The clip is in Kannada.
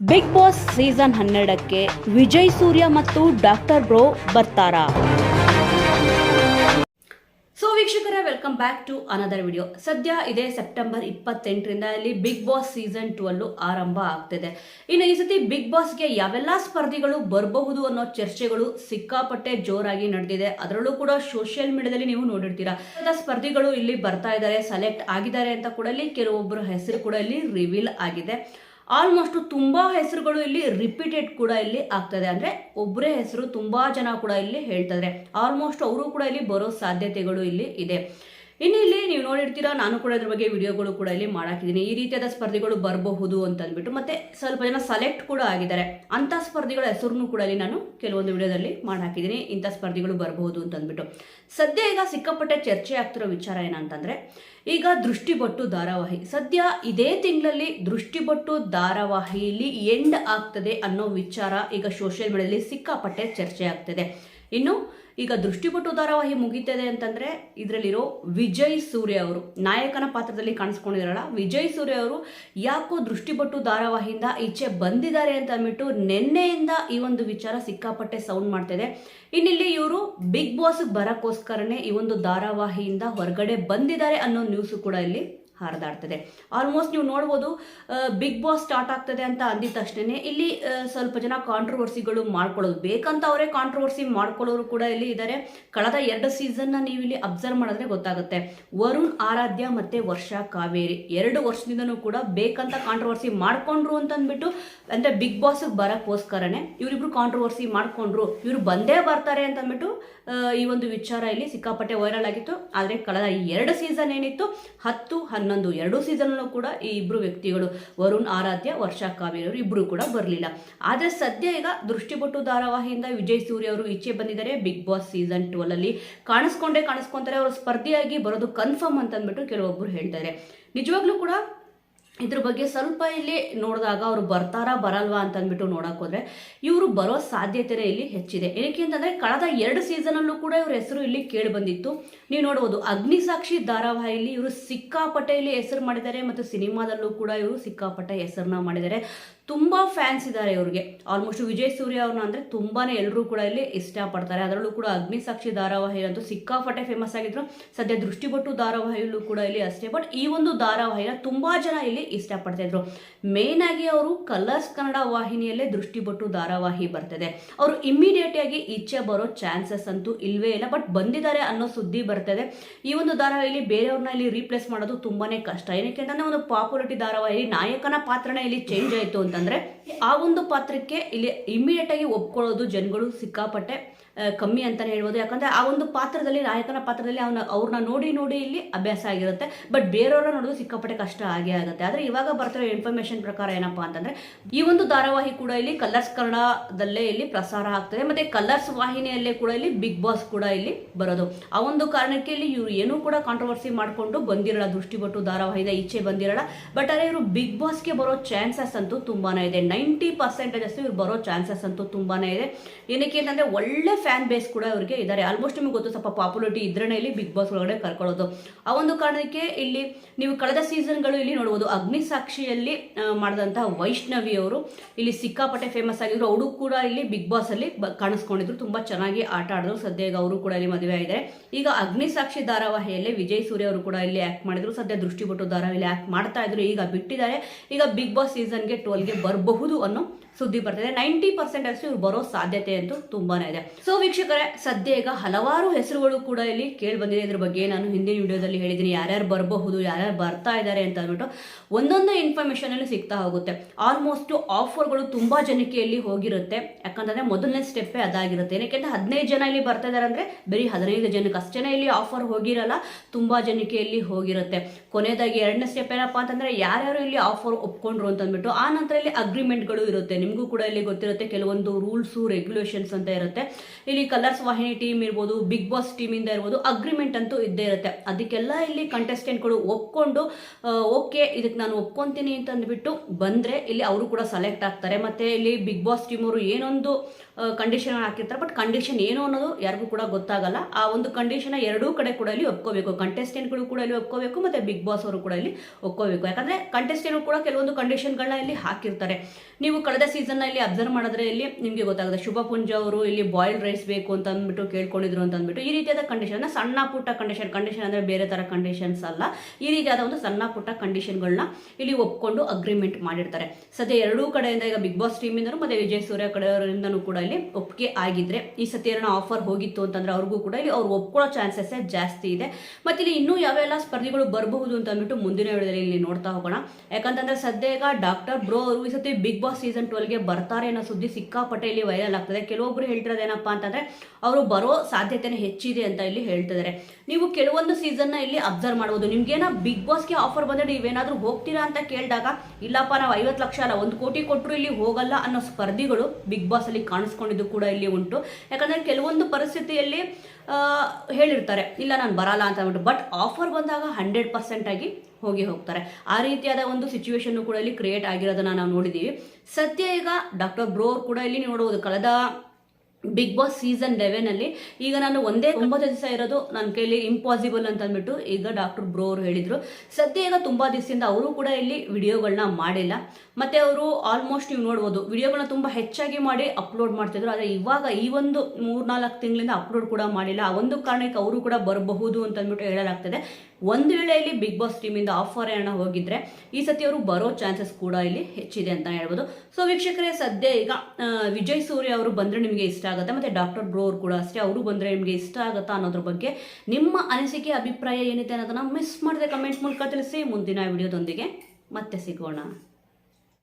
ಬಿಗ್ ಬಾಸ್ ಸೀಸನ್ ಹನ್ನೆರಡಕ್ಕೆ ವಿಜಯ್ ಸೂರ್ಯ ಮತ್ತು ಡಾಕ್ಟರ್ ಬ್ರೋ ಬರ್ತಾರಾ? ಸೊ ವೀಕ್ಷಕರೇ welcome back to another video ಸದ್ಯ ಇದೇ ಸೆಪ್ಟೆಂಬರ್ ಇಪ್ಪತ್ತೆಂಟರಿಂದ ಇಲ್ಲಿ ಬಿಗ್ ಬಾಸ್ ಸೀಸನ್ ಟು ಅಲ್ಲೂ ಆರಂಭ ಆಗ್ತಿದೆ. ಇನ್ನು ಈ ಸತಿ ಬಿಗ್ ಬಾಸ್ಗೆ ಯಾವೆಲ್ಲ ಸ್ಪರ್ಧಿಗಳು ಬರಬಹುದು ಅನ್ನೋ ಚರ್ಚೆಗಳು ಸಿಕ್ಕಾಪಟ್ಟೆ ಜೋರಾಗಿ ನಡೆದಿದೆ. ಅದರಲ್ಲೂ ಕೂಡ ಸೋಷಿಯಲ್ ಮೀಡಿಯಾದಲ್ಲಿ ನೀವು ನೋಡಿರ್ತೀರಾ ಸ್ಪರ್ಧಿಗಳು ಇಲ್ಲಿ ಬರ್ತಾ ಇದ್ದಾರೆ ಸೆಲೆಕ್ಟ್ ಆಗಿದ್ದಾರೆ ಅಂತ ಕೂಡ ಇಲ್ಲಿ ಕೆಲವೊಬ್ಬರ ಹೆಸರು ಕೂಡ ಇಲ್ಲಿ ರಿವೀಲ್ ಆಗಿದೆ. ಆಲ್ಮೋಸ್ಟ್ ತುಂಬಾ ಹೆಸರುಗಳು ಇಲ್ಲಿ ರಿಪೀಟೆಡ್ ಕೂಡ ಇಲ್ಲಿ ಆಗ್ತದೆ. ಅಂದ್ರೆ ಒಬ್ಬರೇ ಹೆಸರು ತುಂಬಾ ಜನ ಕೂಡ ಇಲ್ಲಿ ಹೇಳ್ತಾರೆ ಆಲ್ಮೋಸ್ಟ್ ಅವರು ಕೂಡ ಇಲ್ಲಿ ಬರೋ ಸಾಧ್ಯತೆಗಳು ಇಲ್ಲಿ ಇದೆ. ಇನ್ನು ಇಲ್ಲಿ ನೀವು ನೋಡಿರ್ತೀರಾ, ನಾನು ಕೂಡ ಇದ್ರ ಬಗ್ಗೆ ವಿಡಿಯೋಗಳು ಕೂಡ ಇಲ್ಲಿ ಮಾಡಾಕಿದ್ದೀನಿ. ಈ ರೀತಿಯಾದ ಸ್ಪರ್ಧೆಗಳು ಬರಬಹುದು ಅಂತ ಅಂದ್ಬಿಟ್ಟು ಮತ್ತೆ ಸ್ವಲ್ಪ ಜನ ಸೆಲೆಕ್ಟ್ ಕೂಡ ಆಗಿದ್ದಾರೆ. ಅಂತ ಸ್ಪರ್ಧಿಗಳ ಹೆಸರನ್ನು ಕೂಡ ಇಲ್ಲಿ ನಾನು ಕೆಲವೊಂದು ವಿಡಿಯೋದಲ್ಲಿ ಮಾಡಾಕಿದ್ದೀನಿ. ಇಂಥ ಸ್ಪರ್ಧಿಗಳು ಬರಬಹುದು ಅಂತ ಅಂದ್ಬಿಟ್ಟು ಸದ್ಯ ಈಗ ಸಿಕ್ಕಾಪಟ್ಟೆ ಚರ್ಚೆ ಆಗ್ತಿರೋ ವಿಚಾರ ಏನಂತಂದ್ರೆ, ಈಗ ದೃಷ್ಟಿಪಟ್ಟು ಧಾರಾವಾಹಿ. ಸದ್ಯ ಇದೇ ತಿಂಗಳಲ್ಲಿ ದೃಷ್ಟಿಪಟ್ಟು ಧಾರಾವಾಹಿಯಲ್ಲಿ ಎಂಡ್ ಆಗ್ತದೆ ಅನ್ನೋ ವಿಚಾರ ಈಗ ಸೋಷಿಯಲ್ ಮೀಡಿಯಾದಲ್ಲಿ ಸಿಕ್ಕಾಪಟ್ಟೆ ಚರ್ಚೆ ಆಗ್ತದೆ. ಇನ್ನು ಈಗ ದೃಷ್ಟಿಪಟ್ಟು ಧಾರಾವಾಹಿ ಮುಗೀತದೆ ಅಂತಂದ್ರೆ ಇದರಲ್ಲಿರೋ ವಿಜಯ್ ಸೂರ್ಯ ಅವರು, ನಾಯಕನ ಪಾತ್ರದಲ್ಲಿ ಕಾಣಿಸ್ಕೊಂಡಿರಲ್ಲ, ವಿಜಯ್ ಸೂರ್ಯ ಅವರು ಯಾಕೋ ದೃಷ್ಟಿಪಟ್ಟು ಧಾರಾವಾಹಿಯಿಂದ ಈಚೆ ಬಂದಿದ್ದಾರೆ ಅಂತ ಅಂದ್ಬಿಟ್ಟು ನಿನ್ನೆಯಿಂದ ಈ ಒಂದು ವಿಚಾರ ಸಿಕ್ಕಾಪಟ್ಟೆ ಸೌಂಡ್ ಮಾಡ್ತಿದೆ. ಇನ್ನಿಲ್ಲಿ ಇವರು ಬಿಗ್ ಬಾಸ್ ಬರಕ್ಕೋಸ್ಕರನೇ ಈ ಒಂದು ಧಾರಾವಾಹಿಯಿಂದ ಹೊರಗಡೆ ಬಂದಿದ್ದಾರೆ ಅನ್ನೋ ನ್ಯೂಸ್ ಕೂಡ ಇಲ್ಲಿ. ಹರಿದಾಡ್ತದೆ. ಆಲ್ಮೋಸ್ಟ್ ನೀವು ನೋಡ್ಬೋದು ಬಿಗ್ ಬಾಸ್ ಸ್ಟಾರ್ಟ್ ಆಗ್ತದೆ ಅಂತ ಅಂದಿದ ತಕ್ಷಣ ಇಲ್ಲಿ ಸ್ವಲ್ಪ ಜನ ಕಾಂಟ್ರವರ್ಸಿಗಳು ಮಾಡ್ಕೊಳ್ಳೋದು. ಬೇಕಂತ ಅವರೇ ಕಾಂಟ್ರವರ್ಸಿ ಮಾಡ್ಕೊಳ್ಳೋರು ಕೂಡ ಇಲ್ಲಿ ಇದ್ದಾರೆ ಕಳೆದ ಎರಡು ಸೀಸನ್ನ ನೀವು ಇಲ್ಲಿ ಅಬ್ಸರ್ವ್ ಮಾಡಿದ್ರೆ ಗೊತ್ತಾಗುತ್ತೆ. ವರುಣ್, ಆರಾಧ್ಯ ಮತ್ತೆ ವರ್ಷ ಕಾವೇರಿ. ಎರಡು ವರ್ಷದಿಂದನೂ ಕೂಡ ಬೇಕಂತ ಕಾಂಟ್ರವರ್ಸಿ ಮಾಡ್ಕೊಂಡ್ರು ಅಂತ ಅಂದ್ಬಿಟ್ಟು ಅಂದ್ರೆ ಬಿಗ್ ಬಾಸ್ ಬರೋಕ್ಕೋಸ್ಕರನೇ ಇವರಿಬ್ರು ಕಾಂಟ್ರವರ್ಸಿ ಮಾಡ್ಕೊಂಡ್ರು. ಇವರು ಬಂದೇ ಬರ್ತಾರೆ ಅಂತ ಅಂದ್ಬಿಟ್ಟು ಈ ಒಂದು ವಿಚಾರ ಇಲ್ಲಿ ಸಿಕ್ಕಾಪಟ್ಟೆ ವೈರಲ್ ಆಗಿತ್ತು. ಆದರೆ ಕಳೆದ ಎರಡು ಸೀಸನ್ ಏನಿತ್ತು, ಹತ್ತು ಹನ್ನೊಂದು ಎರಡು ಸೀಸನ್ನಲ್ಲೂ ಕೂಡ ಈ ಇಬ್ರು ವ್ಯಕ್ತಿಗಳು, ವರುಣ್, ಆರಾಧ್ಯ, ವರ್ಷ ಕಾವೇರಿ ಇಬ್ರು ಕೂಡ ಬರಲಿಲ್ಲ. ಆದರೆ ಸದ್ಯ ಈಗ ದೃಷ್ಟಿಪಟ್ಟು ಧಾರಾವಾಹಿಯಿಂದ ವಿಜಯ್ ಸೂರ್ಯ ಅವರು ಈಚೆ ಬಂದಿದ್ದಾರೆ. ಬಿಗ್ ಬಾಸ್ ಸೀಸನ್ ಟ್ವೆಲ್ ಅಲ್ಲಿ ಕಾಣಿಸ್ಕೊಂಡೇ ಕಾಣಿಸ್ಕೊಂತಾರೆ. ಅವರು ಸ್ಪರ್ಧಿಯಾಗಿ ಬರೋದು ಕನ್ಫರ್ಮ್ ಅಂತ ಅಂದ್ಬಿಟ್ಟು ಕೆಲವೊಬ್ಬರು ಹೇಳ್ತಾರೆ. ನಿಜವಾಗ್ಲೂ ಕೂಡ ಇದ್ರ ಬಗ್ಗೆ ಸ್ವಲ್ಪ ಇಲ್ಲಿ ನೋಡಿದಾಗ ಅವರು ಬರ್ತಾರಾ, ಬರಲ್ವಾ ಅಂತ ಅಂದ್ಬಿಟ್ಟು ನೋಡಕ್ ಇವರು ಬರೋ ಸಾಧ್ಯತೆನೇ ಇಲ್ಲಿ ಹೆಚ್ಚಿದೆ. ಏನಕ್ಕೆ ಅಂತಂದ್ರೆ ಕಳೆದ ಎರಡು ಸೀಸನ್ ಅಲ್ಲೂ ಕೂಡ ಇವ್ರ ಹೆಸರು ಇಲ್ಲಿ ಕೇಳಿ ಬಂದಿತ್ತು. ನೀವು ನೋಡಬಹುದು ಅಗ್ನಿಸಾಕ್ಷಿ ಧಾರಾವಾಹಿಯಲ್ಲಿ ಇವರು ಸಿಕ್ಕಾಪಟ್ಟೆ ಇಲ್ಲಿ ಹೆಸರು ಮಾಡಿದ್ದಾರೆ ಮತ್ತು ಸಿನಿಮಾದಲ್ಲೂ ಕೂಡ ಇವರು ಸಿಕ್ಕಾಪಟ್ಟೆ ಹೆಸರನ್ನ ಮಾಡಿದ್ದಾರೆ. ತುಂಬಾ ಫ್ಯಾನ್ಸ್ ಇದ್ದಾರೆ ಇವ್ರಿಗೆ. ಆಲ್ಮೋಸ್ಟ್ ವಿಜಯ್ ಸೂರ್ಯ ಅವ್ರನ್ನ ಅಂದರೆ ತುಂಬಾ ಎಲ್ಲರೂ ಕೂಡ ಇಲ್ಲಿ ಇಷ್ಟಪಡ್ತಾರೆ. ಅದರಲ್ಲೂ ಕೂಡ ಅಗ್ನಿಸಾಕ್ಷಿ ಧಾರಾವಾಹಿ ಅಂತೂ ಸಿಕ್ಕಾಪಟ್ಟೆ ಫೇಮಸ್ ಆಗಿದ್ರು. ಸದ್ಯ ದೃಷ್ಟಿಪಟ್ಟು ಧಾರಾವಾಹಿಯಲ್ಲೂ ಕೂಡ ಇಲ್ಲಿ ಅಷ್ಟೇ. ಬಟ್ ಈ ಒಂದು ಧಾರಾವಾಹಿನ ತುಂಬ ಜನ ಇಲ್ಲಿ ಇಷ್ಟಪಡ್ತಾ ಇದ್ರು. ಮೇನ್ ಆಗಿ ಅವರು ಕಲರ್ಸ್ ಕನ್ನಡ ವಾಹಿನಿಯಲ್ಲೇ ದೃಷ್ಟಿಪಟ್ಟು ಧಾರಾವಾಹಿ ಬರ್ತದೆ. ಅವರು ಇಮಿಡಿಯೇಟ್ ಆಗಿ ಈಚೆ ಬರೋ ಚಾನ್ಸಸ್ ಅಂತೂ ಇಲ್ವೇ ಇಲ್ಲ. ಬಟ್ ಬಂದಿದ್ದಾರೆ ಅನ್ನೋ ಸುದ್ದಿ ಬರ್ತದೆ. ಈ ಒಂದು ಧಾರಾವಾಹಿಯಲ್ಲಿ ಬೇರೆಯವ್ರನ್ನ ಇಲ್ಲಿ ರೀಪ್ಲೇಸ್ ಮಾಡೋದು ತುಂಬಾನೇ ಕಷ್ಟ. ಏನಕ್ಕೆ ಅಂತಂದ್ರೆ ಒಂದು ಪಾಪ್ಯುಲರಿಟಿ ಧಾರಾವಾಹಿ ನಾಯಕನ ಪಾತ್ರನೇ ಇಲ್ಲಿ ಚೇಂಜ್ ಆಯಿತು ಅಂತಂದ್ರೆ ಆ ಒಂದು ಪಾತ್ರಕ್ಕೆ ಇಲ್ಲಿ ಇಮಿಡಿಯೇಟ್ ಆಗಿ ಒಪ್ಕೊಳ್ಳೋದು ಜನಗಳು ಸಿಕ್ಕಾಪಟ್ಟೆ. ಕಮ್ಮಿ ಅಂತಾನೆ ಹೇಳ್ಬೋದು. ಯಾಕಂದ್ರೆ ಆ ಒಂದು ಪಾತ್ರದಲ್ಲಿ, ನಾಯಕನ ಪಾತ್ರದಲ್ಲಿ ಅವನ, ಅವ್ರನ್ನ ನೋಡಿ ನೋಡಿ ಇಲ್ಲಿ ಅಭ್ಯಾಸ ಆಗಿರುತ್ತೆ. ಬಟ್ ಬೇರೆಯವ್ರನ್ನ ನೋಡೋದು ಸಿಕ್ಕಾಪಟ್ಟೆ ಕಷ್ಟ ಆಗೇ ಆಗುತ್ತೆ. ಆದ್ರೆ ಇವಾಗ ಬರ್ತಿರೋ ಇನ್ಫಾರ್ಮೇಷನ್ ಪ್ರಕಾರ ಏನಪ್ಪ ಅಂತಂದ್ರೆ, ಈ ಒಂದು ಧಾರಾವಾಹಿ ಕೂಡ ಇಲ್ಲಿ ಕಲರ್ಸ್ ಕನ್ನಡದಲ್ಲೇ ಇಲ್ಲಿ ಪ್ರಸಾರ ಆಗ್ತದೆ. ಮತ್ತೆ ಕಲರ್ಸ್ ವಾಹಿನಿಯಲ್ಲೇ ಕೂಡ ಇಲ್ಲಿ ಬಿಗ್ ಬಾಸ್ ಕೂಡ ಇಲ್ಲಿ ಬರೋದು. ಆ ಒಂದು ಕಾರಣಕ್ಕೆ ಇಲ್ಲಿ ಇವರು ಏನೂ ಕೂಡ ಕಾಂಟ್ರವರ್ಸಿ ಮಾಡಿಕೊಂಡು ಬಂದಿರಲ್ಲ, ದೃಷ್ಟಿಪಟ್ಟು ಧಾರಾವಾಹಿದ ಈಚೆ ಬಂದಿರಲ್ಲ. ಬಟ್ ಆದರೆ ಇವರು ಬಿಗ್ ಬಾಸ್ಗೆ ಬರೋ ಚಾನ್ಸಸ್ ಅಂತೂ ತುಂಬಾನೇ ಇದೆ. ನೈಂಟಿ ಪರ್ಸೆಂಟೇಜ್ ಅಷ್ಟು ಇವ್ರು ಬರೋ ಚಾನ್ಸಸ್ ಅಂತೂ ತುಂಬಾನೇ ಇದೆ. ಏನಕ್ಕೆ ಅಂತಂದ್ರೆ, ಒಳ್ಳೆ ಫ್ಯಾನ್ ಬೇಸ್ ಕೂಡ ಇವರಿಗೆ ಇದ್ದಾರೆ. ಆಲ್ಮೋಸ್ಟ್ ನಿಮಗೆ ಗೊತ್ತು ಸ್ವಲ್ಪ ಪಾಪ್ಯುಲರಿಟಿ ಇದ್ರೇ ಇಲ್ಲಿ ಬಿಗ್ ಬಾಸ್ ಒಳಗಡೆ ಕರ್ಕೊಳ್ಳೋದು. ಆ ಒಂದು ಕಾರಣಕ್ಕೆ ಇಲ್ಲಿ ನೀವು ಕಳೆದ ಸೀಸನ್ಗಳು ಇಲ್ಲಿ ನೋಡ್ಬೋದು. ಅಗ್ನಿ ಸಾಕ್ಷಿಯಲ್ಲಿ ಮಾಡಿದಂತಹ ವೈಷ್ಣವಿ ಅವರು ಇಲ್ಲಿ ಸಿಕ್ಕಾಪಟ್ಟೆ ಫೇಮಸ್ ಆಗಿದ್ರು. ಅವರು ಕೂಡ ಇಲ್ಲಿ ಬಿಗ್ ಬಾಸ್ ಅಲ್ಲಿ ಕಾಣಿಸ್ಕೊಂಡಿದ್ರು. ತುಂಬಾ ಚೆನ್ನಾಗಿ ಆಟ ಆಡಿದ್ರು. ಸದ್ಯ ಈಗ ಅವರು ಕೂಡ ಇಲ್ಲಿ ಮದುವೆ ಆಗಿದ್ದಾರೆ. ಈಗ ಅಗ್ನಿ ಸಾಕ್ಷಿ ಧಾರಾವಾಹಿಯಲ್ಲಿ ವಿಜಯ್ ಸೂರ್ಯ ಅವರು ಕೂಡ ಇಲ್ಲಿ ಆಕ್ಟ್ ಮಾಡಿದ್ರು. ಸದ್ಯ ದೃಷ್ಟಿಪಟ್ಟು ಧಾರಾವಾಹಿಯಲ್ಲಿ ಆಕ್ಟ್ ಮಾಡ್ತಾ ಇದ್ರು. ಈಗ ಬಿಟ್ಟಿದ್ದಾರೆ. ಈಗ ಬಿಗ್ ಬಾಸ್ ಸೀಸನ್ಗೆ ಟ್ವೆಲ್ಗೆ ಬರಬಹುದು ಅನ್ನೋ ಸುದ್ದಿ ಬರ್ತಿದೆ. ನೈಂಟಿ ಪರ್ಸೆಂಟ್ ಅಷ್ಟು ಇವ್ರು ಬರೋ ಸಾಧ್ಯತೆ ಅಂತೂ ತುಂಬಾನೇ ಇದೆ. ಸೊ ವೀಕ್ಷಕರೇ ಸದ್ಯ ಈಗ ಹಲವಾರು ಹೆಸರುಗಳು ಕೂಡ ಇಲ್ಲಿ ಕೇಳಿ ಬಂದಿದೆ. ಇದ್ರ ಬಗ್ಗೆ ನಾನು ಹಿಂದಿನ ವಿಡಿಯೋದಲ್ಲಿ ಹೇಳಿದ್ದೀನಿ. ಯಾರ್ಯಾರು ಬರಬಹುದು, ಯಾರ್ಯಾರು ಬರ್ತಾ ಇದ್ದಾರೆ ಅಂತ ಅಂದ್ಬಿಟ್ಟು ಒಂದೊಂದೇ ಇನ್ಫಾರ್ಮೇಶನ್ ಅಲ್ಲಿ ಸಿಗ್ತಾ ಹೋಗುತ್ತೆ. ಆಲ್ಮೋಸ್ಟ್ ಆಫರ್ಗಳು ತುಂಬಾ ಜನಕ್ಕೆ ಇಲ್ಲಿ ಹೋಗಿರುತ್ತೆ. ಯಾಕಂತಂದ್ರೆ ಮೊದಲನೇ ಸ್ಟೆಪ್ಪೇ ಅದಾಗಿರುತ್ತೆ. ಏನಕ್ಕೆ ಹದಿನೈದು ಜನ ಇಲ್ಲಿ ಬರ್ತಾ ಇದ್ದಾರೆ ಅಂದ್ರೆ ಬರೀ ಹದಿನೈದು ಜನಕ್ಕೆ ಅಷ್ಟೇ ಇಲ್ಲಿ ಆಫರ್ ಹೋಗಿರಲ್ಲ, ತುಂಬಾ ಜನಕ್ಕೆ ಇಲ್ಲಿ ಹೋಗಿರುತ್ತೆ. ಕೊನೆಯದಾಗಿ ಎರಡನೇ ಸ್ಟೆಪ್ ಏನಪ್ಪಾ ಅಂತಂದ್ರೆ ಯಾರ್ಯಾರು ಇಲ್ಲಿ ಆಫರ್ ಒಪ್ಕೊಂಡ್ರು ಅಂತ ಅಂದ್ಬಿಟ್ಟು, ಆ ನಂತರ ಇಲ್ಲಿ ಅಗ್ರಿಮೆಂಟ್ಗಳು ಇರುತ್ತೆ. ನಿಮಗೂ ಕೂಡ ಇಲ್ಲಿ ಗೊತ್ತಿರುತ್ತೆ. ಕೆಲವೊಂದು ರೂಲ್ಸು ರೆಗ್ಯುಲೇಷನ್ಸ್ ಅಂತ ಇರುತ್ತೆ. ಇಲ್ಲಿ ಕಲರ್ಸ್ ವಾಹಿನಿ ಟೀಮ್ ಇರ್ಬೋದು, ಬಿಗ್ ಬಾಸ್ ಟೀಮಿಂದ ಇರ್ಬೋದು ಅಗ್ರಿಮೆಂಟ್ ಅಂತೂ ಇದ್ದೇ ಇರುತ್ತೆ. ಅದಕ್ಕೆಲ್ಲ ಇಲ್ಲಿ ಕಂಟೆಸ್ಟೆಂಟ್ಗಳು ಒಪ್ಕೊಂಡು ಓಕೆ ಇದಕ್ಕೆ ನಾನು ಒಪ್ಕೊಂತೀನಿ ಅಂತ ಅಂದ್ಬಿಟ್ಟು ಬಂದ್ರೆ ಇಲ್ಲಿ ಅವರು ಕೂಡ ಸೆಲೆಕ್ಟ್ ಆಗ್ತಾರೆ. ಮತ್ತೆ ಇಲ್ಲಿ ಬಿಗ್ ಬಾಸ್ ಟೀಮ್ ಅವರು ಏನೊಂದು ಕಂಡೀಷನ್ ಹಾಕಿರ್ತಾರೆ. ಬಟ್ ಕಂಡೀಷನ್ ಏನು ಅನ್ನೋದು ಯಾರಿಗೂ ಕೂಡ ಗೊತ್ತಾಗಲ್ಲ. ಆ ಒಂದು ಕಂಡೀಷನ್ ಎರಡೂ ಕಡೆ ಕೂಡ ಇಲ್ಲಿ ಒಪ್ಕೋಬೇಕು. ಕಂಟೆಸ್ಟೆಂಟ್ಗಳು ಕೂಡ ಇಲ್ಲಿ ಒಪ್ಕೋಬೇಕು, ಮತ್ತೆ ಬಿಗ್ ಬಾಸ್ ಅವರು ಕೂಡ ಇಲ್ಲಿ ಒಪ್ಕೋಬೇಕು. ಯಾಕಂದ್ರೆ ಕಂಟೆಸ್ಟೆಂಟ್ ಕೂಡ ಕೆಲವೊಂದು ಕಂಡೀಷನ್ಗಳನ್ನ ಇಲ್ಲಿ ಹಾಕಿರ್ತಾರೆ. ನೀವು ಕಳೆದ ಸೀಸನ್ ಇಲ್ಲಿ ಅಬ್ಸರ್ವ್ ಮಾಡಿದ್ರೆ ಇಲ್ಲಿ ನಿಮಗೆ ಗೊತ್ತಾಗುತ್ತೆ. ಶುಭ ಪುಂಜ ಅವರು ಇಲ್ಲಿ ಬಾಯ್ಲ್ ರೈಸ್ ಬೇಕು ಅಂತ ಅಂದ್ಬಿಟ್ಟು ಕೇಳ್ಕೊಂಡಿದ್ರು ಅಂತ ಅಂದ್ಬಿಟ್ಟು ಈ ರೀತಿಯಾದ ಕಂಡೀಷನ್ ಸಣ್ಣ ಪುಟ್ಟ ಕಂಡೀಷನ್ ಕಂಡೀಷನ್ ಅಂದ್ರೆ ಬೇರೆ ತರ ಕಂಡೀಷನ್ಸ್ ಅಲ್ಲ. ಈ ರೀತಿಯಾದ ಒಂದು ಸಣ್ಣ ಪುಟ್ಟ ಕಂಡೀಷನ್ಗಳನ್ನ ಇಲ್ಲಿ ಒಪ್ಕೊಂಡು ಅಗ್ರಿಮೆಂಟ್ ಮಾಡಿರ್ತಾರೆ. ಸದ್ಯ ಎರಡೂ ಕಡೆಯಿಂದ ಈಗ ಬಿಗ್ ಬಾಸ್ ಟೀಮಿಂದನೂ ಮತ್ತೆ ವಿಜಯ್ ಸೂರ್ಯ ಕಡೆಯವರಿಂದನೂ ಕೂಡ ಇಲ್ಲಿ ಒಪ್ಪಿಗೆ ಆಗಿದ್ರೆ ಈ ಸತಿ ಏನೋ ಆಫರ್ ಹೋಗಿತ್ತು ಅಂತಂದ್ರೆ ಅವ್ರಿಗೂ ಕೂಡ ಇಲ್ಲಿ ಅವ್ರು ಒಪ್ಕೊಳ್ಳೋ ಚಾನ್ಸಸ್ ಜಾಸ್ತಿ ಇದೆ. ಮತ್ತೆ ಇಲ್ಲಿ ಇನ್ನೂ ಯಾವೆಲ್ಲ ಸ್ಪರ್ಧಿಗಳು ಬರಬಹುದು ಅಂತ ಅಂದ್ಬಿಟ್ಟು ಮುಂದಿನ ವಿಡಿಯೋದಲ್ಲಿ ಇಲ್ಲಿ ನೋಡ್ತಾ ಹೋಗೋಣ. ಯಾಕಂತಂದ್ರೆ ಸದ್ಯಗ ಡಾಕ್ಟರ್ ಬ್ರೋ ಅವರು ಈ ಸತಿ ಬಿಗ್ ಬಾಸ್ ಸೀಸನ್ ಟ್ವೆಲ್ಗೆ ಬರ್ತಾರೆ ಅನ್ನೋ ಸುದ್ದಿ ಸಿಕ್ಕಾಪಟ್ಟೆ ಇಲ್ಲಿ ವೈರಲ್ ಆಗ್ತದೆ. ಕೆಲವೊಬ್ರು ಹೇಳ್ತಿರೋದೇನಪ್ಪ ಅಂತಂದ್ರೆ, ಅವರು ಬರೋ ಸಾಧ್ಯತೆನೇ ಹೆಚ್ಚಿದೆ ಅಂತ ಇಲ್ಲಿ ಹೇಳ್ತಿದ್ದಾರೆ. ನೀವು ಕೆಲವೊಂದು ಸೀಸನ್ನ ಇಲ್ಲಿ ಅಬ್ಸರ್ವ್ ಮಾಡ್ಬೋದು. ನಿಮ್ಗೇನ ಬಿಗ್ ಬಾಸ್ಗೆ ಆಫರ್ ಬಂದ್ರೆ ನೀವೇನಾದರೂ ಹೋಗ್ತೀರಾ ಅಂತ ಕೇಳಿದಾಗ, ಇಲ್ಲಪ್ಪ, ನಾವು ಐವತ್ತು ಲಕ್ಷ ಅಲ್ಲ, ಒಂದು ಕೋಟಿ ಕೊಟ್ಟರು ಇಲ್ಲಿ ಹೋಗಲ್ಲ ಅನ್ನೋ ಸ್ಪರ್ಧಿಗಳು ಬಿಗ್ ಬಾಸ್ ಅಲ್ಲಿ ಕಾಣಿಸ್ಕೊಂಡಿದ್ದು ಕೂಡ ಇಲ್ಲಿ ಉಂಟು. ಯಾಕಂದ್ರೆ ಕೆಲವೊಂದು ಪರಿಸ್ಥಿತಿಯಲ್ಲಿ ಹೇಳಿರ್ತಾರೆ, ಇಲ್ಲ ನಾನು ಬರಲ್ಲ ಅಂತ ಅಂದ್ಬಿಟ್ಟು. ಬಟ್ ಆಫರ್ ಬಂದಾಗ ಹಂಡ್ರೆಡ್ ಪರ್ಸೆಂಟ್ ಆಗಿ ಹೋಗಿ ಹೋಗ್ತಾರೆ. ಆ ರೀತಿಯಾದ ಒಂದು ಸಿಚುವೇಶನ್ ಕೂಡ ಇಲ್ಲಿ ಕ್ರಿಯೇಟ್ ಆಗಿರೋದನ್ನ ನಾವು ನೋಡಿದೀವಿ. ಸದ್ಯ ಈಗ ಡಾಕ್ಟರ್ ಬ್ರೋ ಕೂಡ ಇಲ್ಲಿ ನೋಡಬಹುದು ಕಳೆದ ಬಿಗ್ ಬಾಸ್ ಸೀಸನ್ ಲೆವೆನ್ ಅಲ್ಲಿ ಈಗ ನಾನು ಒಂದೇ ತುಂಬಾ ದಿವಸ ಇರೋದು ನನ್ನ ಕೈಲಿ ಇಂಪಾಸಿಬಲ್ ಅಂತ ಅಂದ್ಬಿಟ್ಟು ಈಗ ಡಾಕ್ಟರ್ ಬ್ರೋ ಅವರು ಹೇಳಿದ್ರು. ಸದ್ಯ ಈಗ ತುಂಬಾ ದಿವಸದಿಂದ ಅವರು ಕೂಡ ಇಲ್ಲಿ ವಿಡಿಯೋಗಳನ್ನ ಮಾಡಿಲ್ಲ. ಮತ್ತೆ ಅವರು ಆಲ್ಮೋಸ್ಟ್ ನೀವು ನೋಡ್ಬೋದು ವಿಡಿಯೋಗಳನ್ನ ತುಂಬಾ ಹೆಚ್ಚಾಗಿ ಮಾಡಿ ಅಪ್ಲೋಡ್ ಮಾಡ್ತಿದ್ರು. ಆದರೆ ಇವಾಗ ಈ ಒಂದು ಮೂರ್ನಾಲ್ಕು ತಿಂಗಳಿಂದ ಅಪ್ಲೋಡ್ ಕೂಡ ಮಾಡಿಲ್ಲ. ಆ ಒಂದು ಕಾರಣಕ್ಕೆ ಅವರು ಕೂಡ ಬರಬಹುದು ಅಂತ ಅಂದ್ಬಿಟ್ಟು ಹೇಳಲಾಗ್ತದೆ. ಒಂದು ವೇಳೆ ಇಲ್ಲಿ ಬಿಗ್ ಬಾಸ್ ಟೀಮಿಂದ ಆಫರ್ ಏನೋ ಹೋಗಿದ್ರೆ ಈ ಸತಿ ಅವರು ಬರೋ ಚಾನ್ಸಸ್ ಕೂಡ ಇಲ್ಲಿ ಹೆಚ್ಚಿದೆ ಅಂತ ಹೇಳ್ಬೋದು. ಸೊ ವೀಕ್ಷಕರೇ, ಸದ್ಯ ಈಗ ವಿಜಯ್ ಸೂರ್ಯ ಅವರು ಬಂದ್ರೆ ನಿಮಗೆ ಇಷ್ಟ ಆಗುತ್ತೆ, ಮತ್ತೆ ಡಾಕ್ಟರ್ ಬ್ರೋ ಅವರು ಕೂಡ ಅಷ್ಟೇ, ಅವರು ಬಂದ್ರೆ ನಿಮಗೆ ಇಷ್ಟ ಆಗುತ್ತಾ ಅನ್ನೋದ್ರ ಬಗ್ಗೆ ನಿಮ್ಮ ಅನಿಸಿಕೆ, ಅಭಿಪ್ರಾಯ ಏನಿದೆ ಅನ್ನೋದನ್ನ ಮಿಸ್ ಮಾಡದೆ ಕಮೆಂಟ್ ಮೂಲಕ ತಿಳಿಸಿ ಮುಂದಿನ ವಿಡಿಯೋದೊಂದಿಗೆ ಮತ್ತೆ ಸಿಗೋಣ.